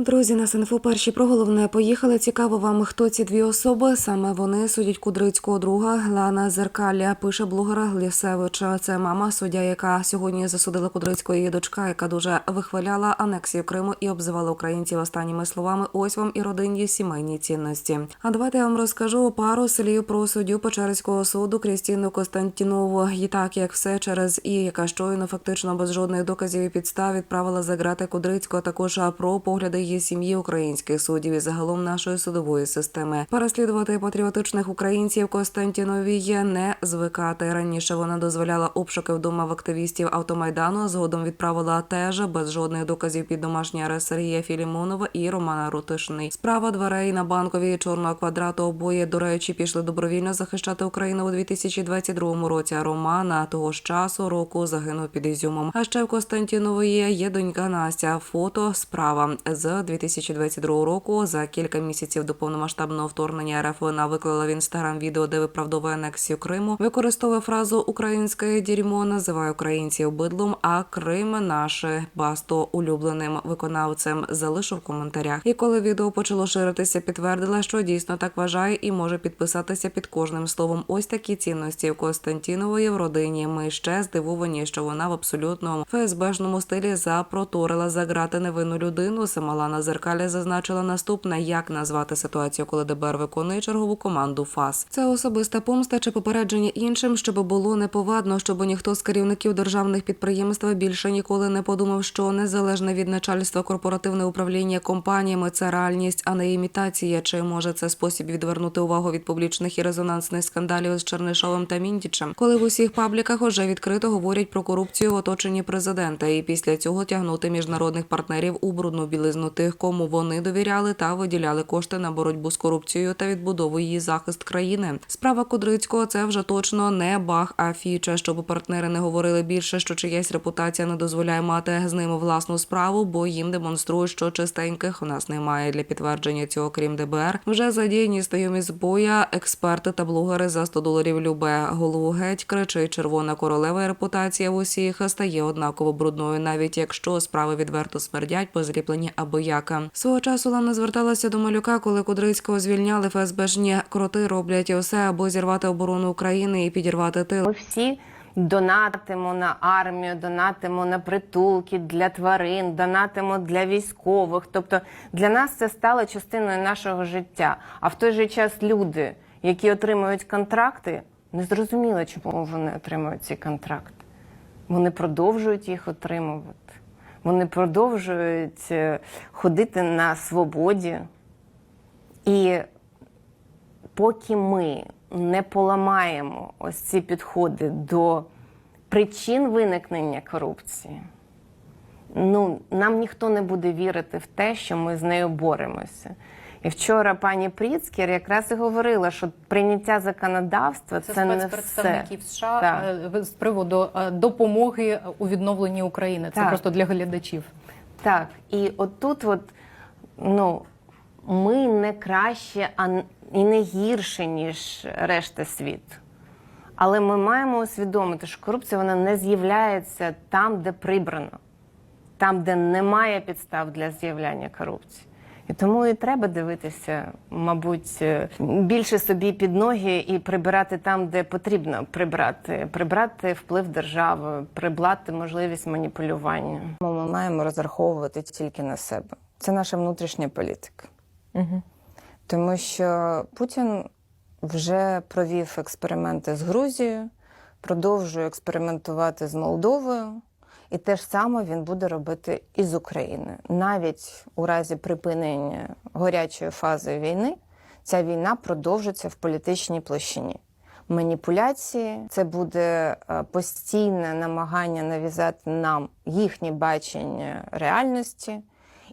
Друзі, на СНФУ перші про головне поїхали. Цікаво вам, хто ці дві особи. Саме вони судять кудрицького друга Лана Зеркаля. Пише блогера Глісевича. Це мама суддя, яка сьогодні засудила кудрицького її дочка, яка дуже вихваляла анексію Криму і обзивала українців останніми словами. Ось вам і родинні сімейні цінності. А давайте я вам розкажу пару слів про суддю Печерського суду Крістіну Костянтінову. І так як все через і яка щойно фактично без жодних доказів і підстав відправила за грати Кудрицького, також про погляди її сім'ї українських суддів і загалом нашої судової системи. Переслідувати патріотичних українців Костянтінові є не звикати. Раніше вона дозволяла обшуки вдома в активістів автомайдану. Згодом відправила теж без жодних доказів під домашній арест Сергія Філімонова і Романа Рутишний. Справа дверей на банковій чорного квадрату обоє, до речі, пішли добровільно захищати Україну у 2022 році. А Романа того ж часу року загинув під Ізюмом. А ще в Костянтінової є донька Настя. Фото справа з 2022 року. За кілька місяців до повномасштабного вторгнення РФ вона виклала в інстаграм відео, де виправдовує анексію Криму. Використовує фразу Українське дерьмо називає українців бидлом, а Крим наше басто улюбленим виконавцем. Залишу в коментарях. І коли відео почало ширитися, підтвердила, що дійсно так вважає і може підписатися під кожним словом. Ось такі цінності у Костянтінової в родині. Ми ще здивовані, що вона в абсолютному ФСБшному стилі запроторила за грати невинну людину. Сама Лана Зеркаля зазначила наступне, як назвати ситуацію, коли ДБР виконує чергову команду ФАС. Це особиста помста чи попередження іншим, щоб було неповадно, щоб ніхто з керівників державних підприємств більше ніколи не подумав, що незалежне від начальства корпоративне управління компаніями це реальність, а не імітація. Чи може це спосіб відвернути увагу від публічних і резонансних скандалів з Чернишовим та Міндічем, коли в усіх пабліках уже відкрито говорять про корупцію в оточенні президента, і після цього тягнути міжнародних партнерів у брудну білизну тих, кому вони довіряли та виділяли кошти на боротьбу з корупцією та відбудову її захист країни. Справа Кудрицького це вже точно не бах, а фіча, щоб партнери не говорили більше, що чиясь репутація не дозволяє мати з ними власну справу, бо їм демонструють, що чистеньких у нас немає для підтвердження цього, крім ДБР. Вже задіяні знайомі з боя, експерти та блогери за 100 доларів любе голову геть кричить червона королева. Репутація в усіх стає однаково брудною, навіть якщо справи відверто смердять, позліплені аби яка. Свого часу Лана зверталася до малюка, коли Кудрицького звільняли. ФСБшні кроти роблять усе, аби зірвати оборону України і підірвати тил. Ми всі донатимо на армію, донатимо на притулки для тварин, донатимо для військових. Тобто для нас це стало частиною нашого життя. А в той же час люди, які отримують контракти, не зрозуміло, чому вони отримують ці контракти. Вони продовжують їх отримувати. Вони продовжують е, ходити на свободі. І поки ми не поламаємо ось ці підходи до причин виникнення корупції, ну, нам ніхто не буде вірити в те, що ми з нею боремося. І вчора пані Пріцкер якраз і говорила, що прийняття законодавства це, Це, не все. США Так. е, з приводу е, допомоги у відновленні України. Це Так. просто для глядачів. Так, і отут, от, ну, ми не краще а і не гірше, ніж решта світу. Але ми маємо усвідомити, що корупція вона не з'являється там, де прибрано, там, де немає підстав для з'являння корупції. І тому і треба дивитися, мабуть, е, більше собі під ноги і прибирати там, де потрібно прибрати, прибрати вплив держави, прибрати можливість маніпулювання. Ми маємо розраховувати тільки на себе. Це наша внутрішня політика. Угу. Тому що Путін вже провів експерименти з Грузією, продовжує експериментувати з Молдовою, і те ж саме він буде робити і з Україною. Навіть у разі припинення гарячої фази війни ця війна продовжиться в політичній площині. Маніпуляції це буде е, постійне намагання нав'язати нам їхнє бачення реальності.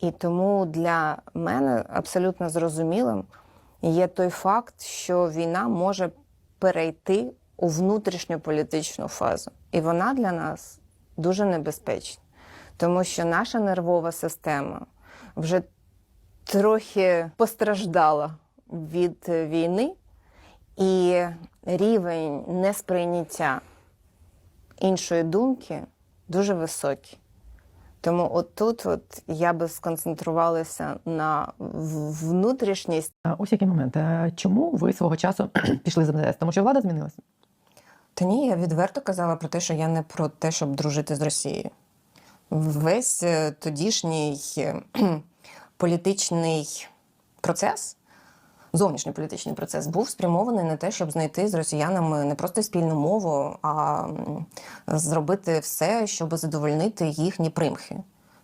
І тому для мене абсолютно зрозумілим є той факт, що війна може перейти у внутрішню політичну фазу. І вона для нас дуже небезпечна, тому що наша нервова система вже трохи постраждала від війни, і рівень несприйняття іншої думки дуже високий. Тому от тут от я би сконцентрувалася на в- внутрішній Ось який момент. Е, Чому ви свого часу пішли з МЗС? Тому що влада змінилася? Та ні, я відверто казала про те, що я не про те, щоб дружити з Росією. Весь е, тодішній політичний процес, зовнішній політичний процес, був спрямований на те, щоб знайти з росіянами не просто спільну мову, а зробити все, щоб задовольнити їхні примхи.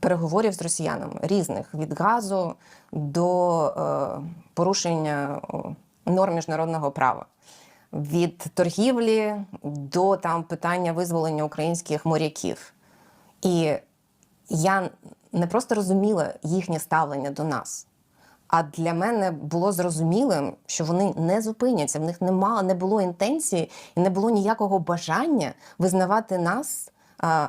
переговорів з росіянами різних від газу до е, порушення норм міжнародного права. Від торгівлі до там питання визволення українських моряків. І я не просто розуміла їхнє ставлення до нас. А для мене було зрозумілим, що вони не зупиняться. В них нема, не було інтенції і не було ніякого бажання визнавати нас а,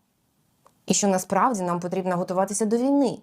і що насправді нам потрібно готуватися до війни,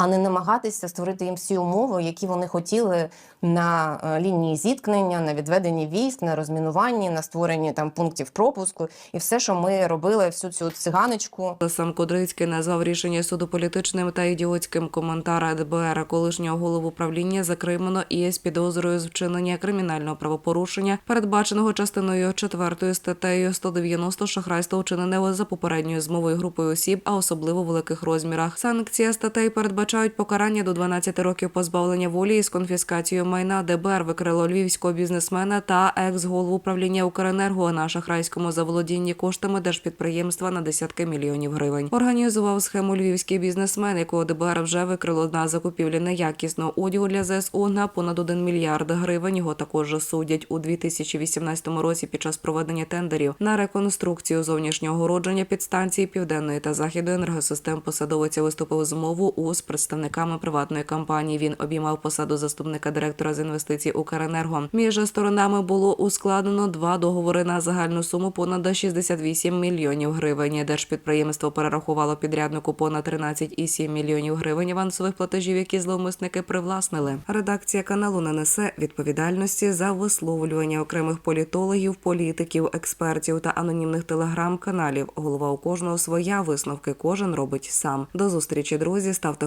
а не намагатися створити їм всі умови, які вони хотіли на е, лінії зіткнення, на відведенні військ, на розмінуванні, на створенні там пунктів пропуску, і все, що ми робили, всю цю циганочку. Сам Кудрицький назвав рішення суду політичним та ідіотським коментар ДБР колишнього голову управління закримано і з підозрою з вчинення кримінального правопорушення, передбаченого частиною 4 статтею 190 шахрайство вчинене за попередньою змовою групою осіб, а особливо великих розмірах. Санкція статей передбачають покарання до 12 років позбавлення волі із конфіскацією майна. ДБР викрило львівського бізнесмена та екс-голову управління Укренерго на шахрайському заволодінні коштами держпідприємства на десятки мільйонів гривень. Організував схему львівський бізнесмен, якого ДБР вже викрило на закупівлі неякісного одягу для ЗСУ на понад 1 мільярд гривень. Його також судять у 2018 році під час проведення тендерів на реконструкцію зовнішнього огородження підстанції південної та західної енергосистем. Посадовець виступив з мову у з представниками приватної компанії. Він обіймав посаду заступника директора з інвестицій Укренерго. Між сторонами було ускладнено два договори на загальну суму понад 68 мільйонів гривень. Держпідприємство перерахувало підряднику понад 13,7 мільйонів гривень авансових платежів, які зловмисники привласнили. Редакція каналу не несе відповідальності за висловлювання окремих політологів, політиків, експертів та анонімних телеграм-каналів. Голова у кожного своя висновки кожен робить сам. До зустрічі, друзі. Ставте